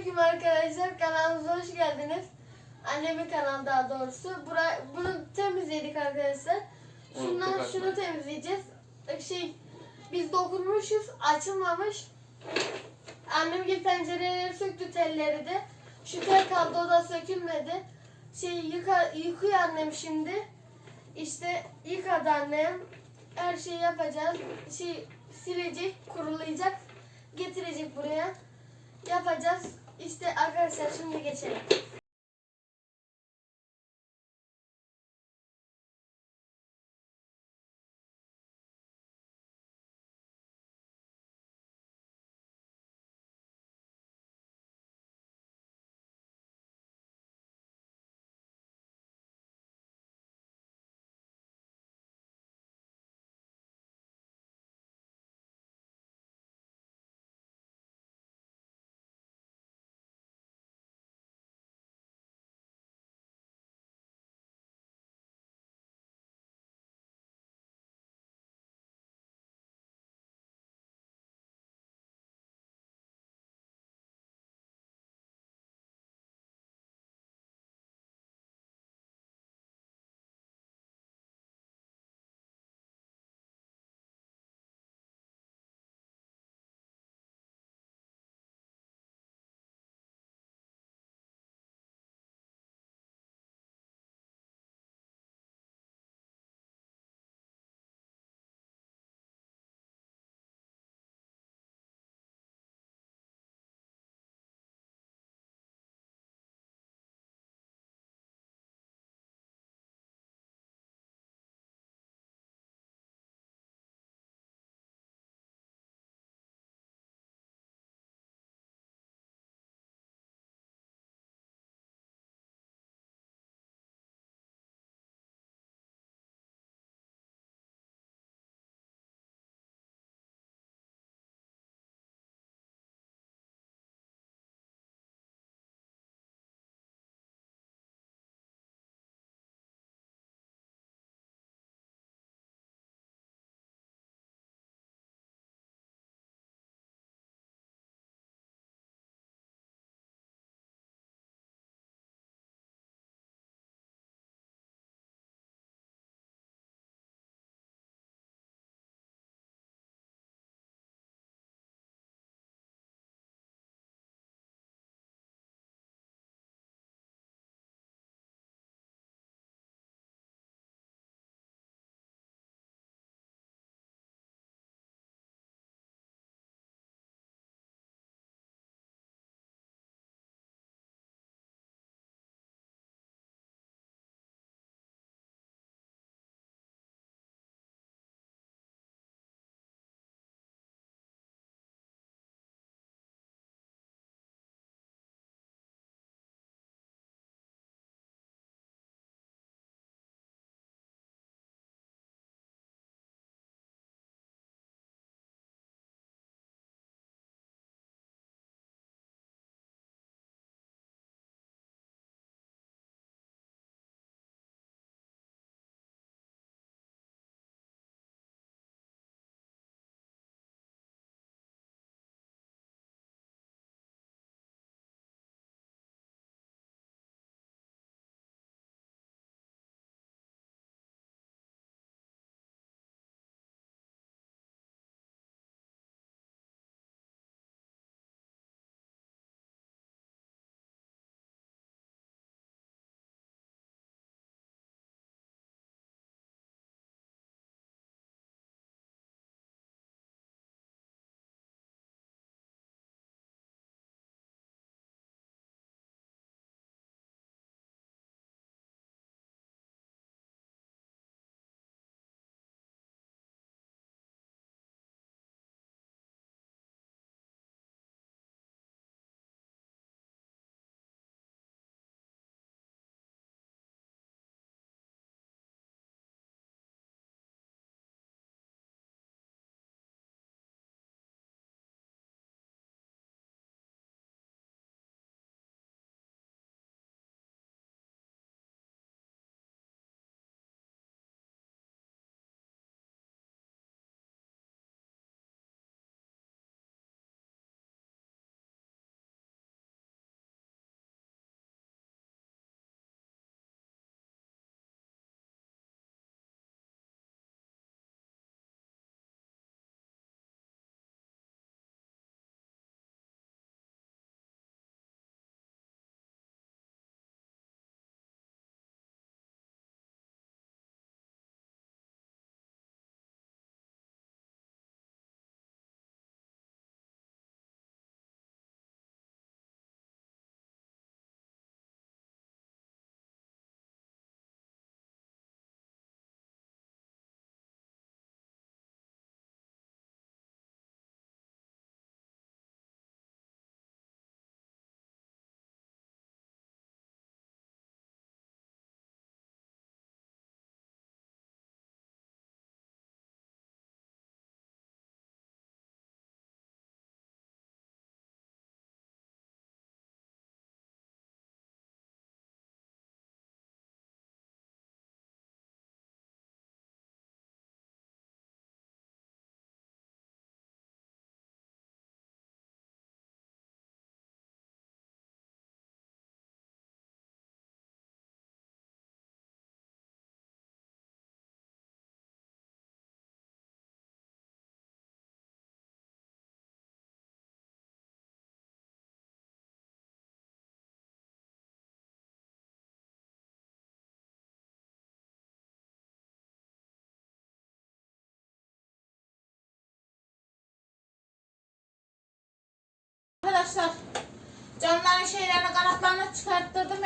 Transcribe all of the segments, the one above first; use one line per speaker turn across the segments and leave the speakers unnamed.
Selamünaleyküm arkadaşlar. Kanalımıza hoş geldiniz. Annemin kanalı daha doğrusu. Bura, bunu temizledik arkadaşlar. Şundan
Unuttuk
şunu
açmayı.
temizleyeceğiz. Şey biz dokunmuşuz açılmamış. Annem gibi pencereleri söktü telleri de. Şu tel kaldı o da sökülmedi. Şey yıka, yıkıyor annem şimdi. İşte yıkadı annem. Her şeyi yapacağız. Şey silecek, kurulayacak. Getirecek buraya. Yapacağız. İşte arkadaşlar şimdi geçelim.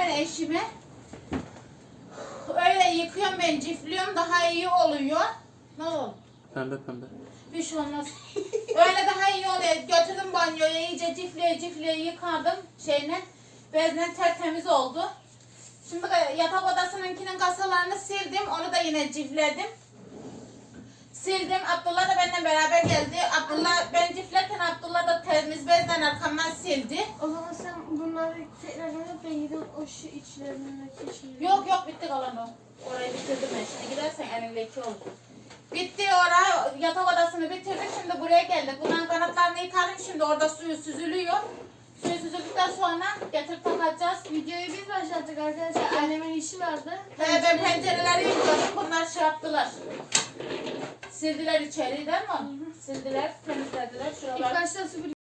Hemen eşime. Öyle yıkıyorum ben cifliyorum daha iyi oluyor. Ne oldu?
Pembe pembe.
Bir şey olmaz. Öyle daha iyi oluyor. Götürdüm banyoya iyice cifliye cifliye yıkadım şeyle. Bezle tertemiz oldu. Şimdi yatak odasınınkinin kasalarını sildim. Onu da yine cifledim. Sildim. Abdullah da benimle beraber geldi. Abdullah ben ciflerken Abdullah da temiz bezden arkamdan sildi.
O zaman sen bunları tekrar yap ben gidip o şu içlerindeki şeyi.
Yok yok bitti kalan o. Orayı bitirdim ben. Şimdi gidersen elin leke olur. Bitti oraya yatak odasını bitirdik. Şimdi buraya geldik. Bunların kanatlarını yıkadım. Şimdi orada suyu süzülüyor. Suyu süzüldükten sonra getirip takacağız.
Videoyu biz başlattık arkadaşlar. Annemin işi vardı.
He, ben pencereleri yıkıyordum. Bunlar şey yaptılar. Sildiler içeriği değil mi? Sildiler, temizlediler.
İlk
Şuralar.
başta süpür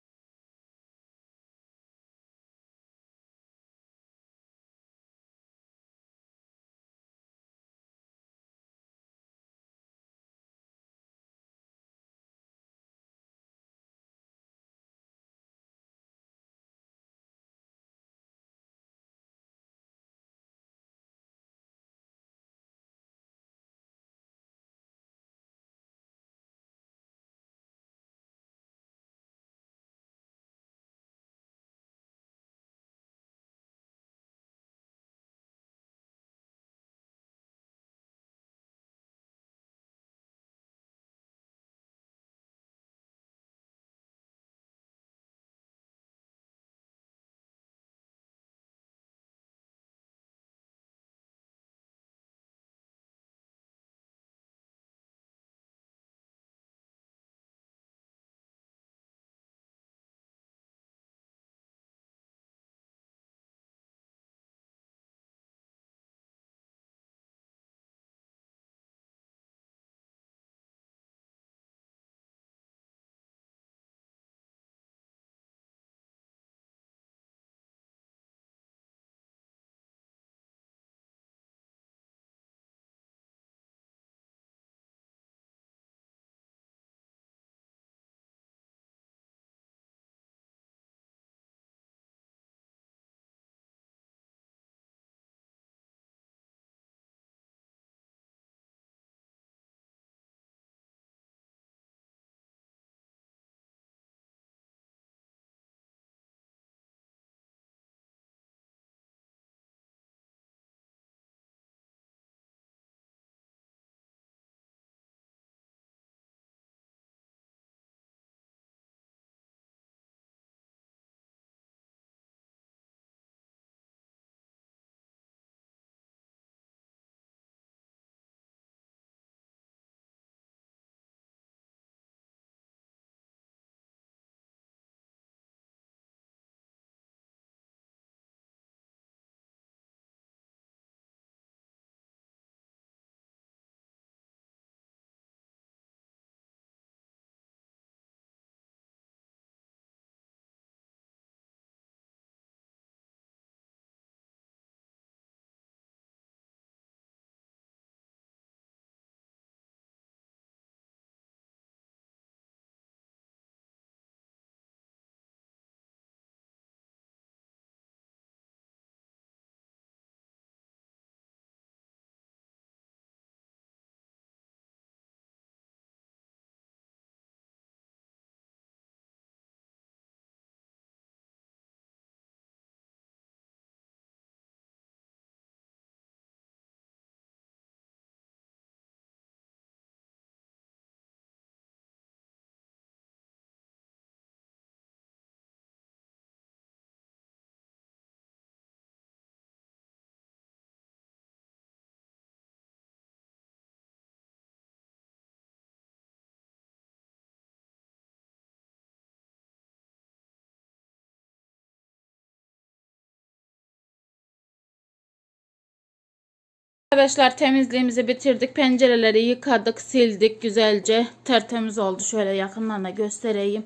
Arkadaşlar temizliğimizi bitirdik. Pencereleri yıkadık, sildik güzelce. Tertemiz oldu. Şöyle yakından da göstereyim.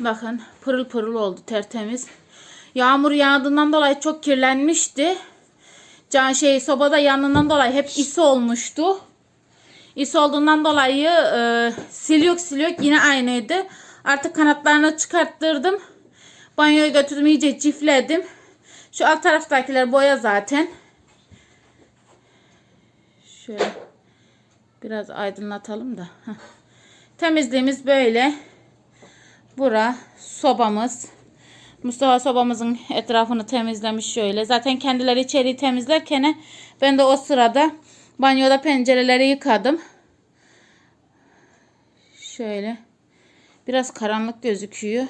Bakın pırıl pırıl oldu tertemiz. Yağmur yağdığından dolayı çok kirlenmişti. Can şey sobada yanından dolayı hep is olmuştu. İs olduğundan dolayı e, siliyor siliyor yine aynıydı. Artık kanatlarını çıkarttırdım. Banyoya götürdüm iyice cifledim. Şu alt taraftakiler boya zaten. Şöyle biraz aydınlatalım da. Heh. Temizliğimiz böyle. Bura sobamız. Mustafa sobamızın etrafını temizlemiş şöyle. Zaten kendileri içeriği temizlerken ben de o sırada banyoda pencereleri yıkadım. Şöyle. Biraz karanlık gözüküyor.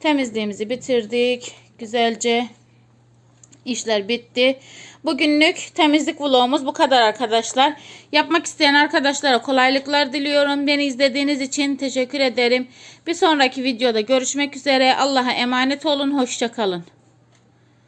Temizliğimizi bitirdik. Güzelce işler bitti. Bugünlük temizlik vlogumuz bu kadar arkadaşlar. Yapmak isteyen arkadaşlara kolaylıklar diliyorum. Beni izlediğiniz için teşekkür ederim. Bir sonraki videoda görüşmek üzere. Allah'a emanet olun. Hoşçakalın.